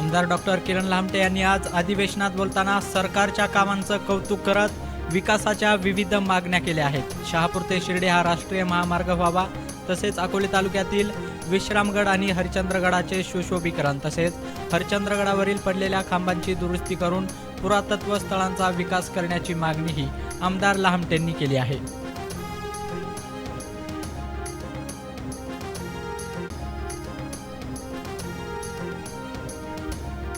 आमदार डॉक्टर किरण लामटे यांनी आज अधिवेशनात बोलताना सरकारच्या कामांचं कौतुक करत विकासाच्या विविध मागण्या केल्या आहेत. शहापूर ते शिर्डी हा राष्ट्रीय महामार्ग व्हावा तसेच अकोले तालुक्यातील विश्रामगड आणि हरिचंद्रगडाचे सुशोभीकरण तसेच हरिचंद्रगडावरील पडलेल्या खांबांची दुरुस्ती करून पुरातत्व स्थळांचा विकास करण्याची मागणीही आमदार लहामटेंनी केली आहे.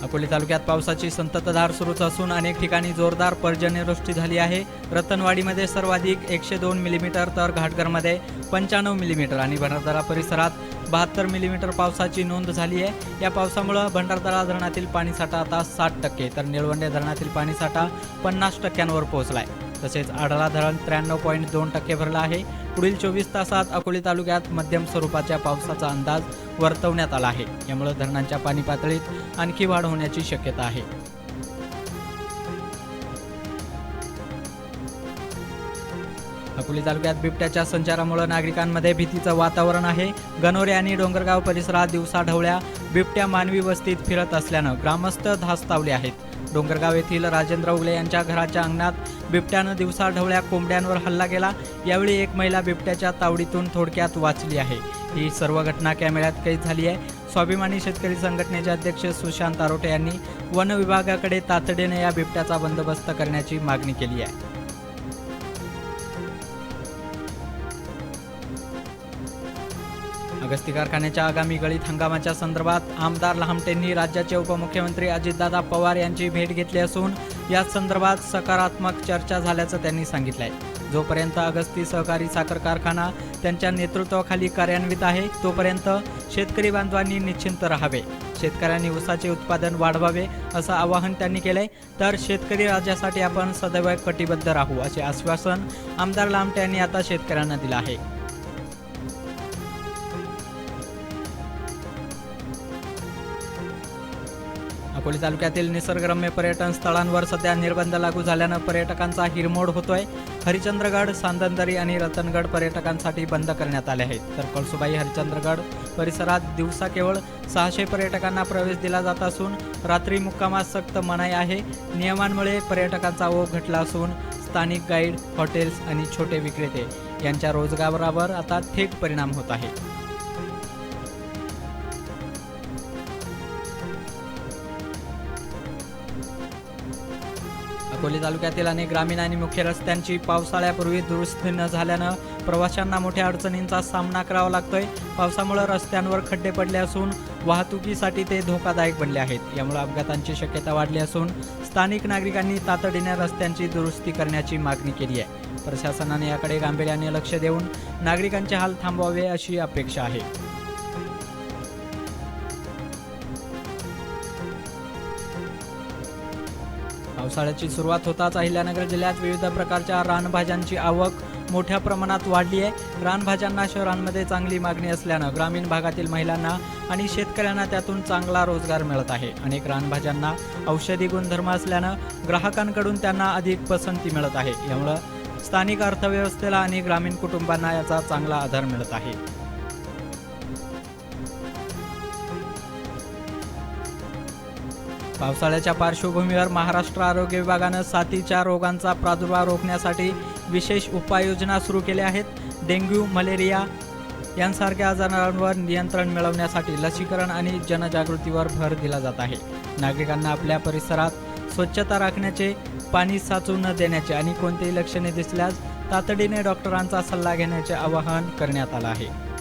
अकोले तालुक्यात पावसाची संततधार सुरूच असून अनेक ठिकाणी जोरदार पर्जन्यवृष्टी झाली आहे. रतनवाडीमध्ये सर्वाधिक एकशे दोन मिलीमीटर तर घाटघरमध्ये पंच्याण्णव मिलीमीटर आणि भंडारदरा परिसरात बहात्तर मिलीमीटर पावसाची नोंद झाली आहे. या पावसामुळं भंडारदरा धरणातील पाणीसाठा आता साठ टक्के तर निळवंडे धरणातील पाणीसाठा पन्नास टक्क्यांवर पोहोचला आहे तसेच आढळा धरण त्र्याण्णव पॉईंट दोन टक्के भरलं आहे. पुढील चोवीस तासात अकोले तालुक्यात मध्यम स्वरूपाच्या पावसाचा अंदाज वर्तवण्यात आला आहे. यामुळे धरणांच्या पाणी पातळीत आणखी वाढ होण्याची शक्यता आहे. अकोले तालुक्यात बिबट्याच्या संचारामुळे नागरिकांमध्ये भीतीचं वातावरण आहे. गणोरे आणि डोंगरगाव परिसरात दिवसा ढवळ्या बिबट्या मानवी वस्तीत फिरत असल्यानं ग्रामस्थ धास्तावले आहेत. डोंगरगाव येथील राजेंद्र उगले यांच्या घराच्या अंगणात बिबट्यानं दिवसा ढवळ्या कोंबड्यांवर हल्ला केला. यावेळी एक महिला बिबट्याच्या तावडीतून थोडक्यात वाचली आहे. ही सर्व घटना कॅमेऱ्यात कैद झाली आहे. स्वाभिमानी शेतकरी संघटनेचे अध्यक्ष सुशांत आरोटे यांनी वन विभागाकडे तातडीने या बिबट्याचा बंदोबस्त करण्याची मागणी केली आहे. अगस्ती कारखान्याच्या आगामी गळीत हंगामाच्या संदर्भात आमदार लहामटेंनी राज्याचे उपमुख्यमंत्री अजितदादा पवार यांची भेट घेतली असून या संदर्भात सकारात्मक चर्चा झाल्याचं त्यांनी सांगितलं आहे जोपर्यंत अगस्ती सहकारी साखर कारखाना त्यांच्या नेतृत्वाखाली कार्यान्वित आहे तोपर्यंत शेतकरी बांधवांनी निश्चिंत राहावे. शेतकऱ्यांनी ऊसाचे उत्पादन वाढवावे असं आवाहन त्यांनी केलंय. तर शेतकरी राज्यासाठी आपण सदैव कटिबद्ध राहू असे आश्वासन आमदार लामटे यांनी आता शेतकऱ्यांना दिलं आहे. अकोले तालुक्यातील निसर्गरम्य पर्यटन स्थळांवर सध्या निर्बंध लागू झाल्यानं पर्यटकांचा हिरमोड होतोय. हरिचंद्रगड सांदनदरी आणि रतनगड पर्यटकांसाठी बंद करण्यात आले आहेत. तर कळसुबाई हरिचंद्रगड परिसरात दिवसा केवळ सहाशे पर्यटकांना प्रवेश दिला जात असून रात्री मुक्कामास सक्त मनाई आहे. नियमांमुळे पर्यटकांचा ओघ घटला असून स्थानिक गाईड हॉटेल्स आणि छोटे विक्रेते यांच्या रोजगारावर आता थेट परिणाम होत आहे. अकोले तालुक्यातील अनेक ग्रामीण आणि मुख्य रस्त्यांची पावसाळ्यापूर्वी दुरुस्ती न झाल्यानं प्रवाशांना मोठ्या अडचणींचा सामना करावा लागतोय. पावसामुळे रस्त्यांवर खड्डे पडले असून वाहतुकीसाठी ते धोकादायक बनले आहेत. यामुळे अपघातांची शक्यता वाढली असून स्थानिक नागरिकांनी तातडीने रस्त्यांची दुरुस्ती करण्याची मागणी केली आहे. प्रशासनाने याकडे गांभीर्याने लक्ष देऊन नागरिकांचे हाल थांबवावे अशी अपेक्षा आहे. पावसाळ्याची सुरुवात होताच अहिल्यानगर जिल्ह्यात विविध प्रकारच्या रानभाज्यांची आवक मोठ्या प्रमाणात वाढली आहे. रानभाज्यांना शहरांमध्ये चांगली मागणी असल्यानं ग्रामीण भागातील महिलांना आणि शेतकऱ्यांना त्यातून चांगला रोजगार मिळत आहे. अनेक रानभाज्यांना औषधी गुणधर्म असल्यानं ग्राहकांकडून त्यांना अधिक पसंती मिळत आहे. यामुळं स्थानिक अर्थव्यवस्थेला आणि ग्रामीण कुटुंबांना याचा चांगला आधार मिळत आहे. पावसाळ्याच्या पार्श्वभूमीवर महाराष्ट्र आरोग्य विभागानं साथीच्या रोगांचा प्रादुर्भाव रोखण्यासाठी विशेष उपाययोजना सुरू केल्या आहेत. डेंग्यू मलेरिया यांसारख्या आजारांवर नियंत्रण मिळवण्यासाठी लसीकरण आणि जनजागृतीवर भर दिला जात आहे. नागरिकांना आपल्या परिसरात स्वच्छता राखण्याचे पाणी साचू न देण्याचे आणि कोणतेही लक्षणे दिसल्यास तातडीने डॉक्टरांचा सल्ला घेण्याचे आवाहन करण्यात आलं आहे.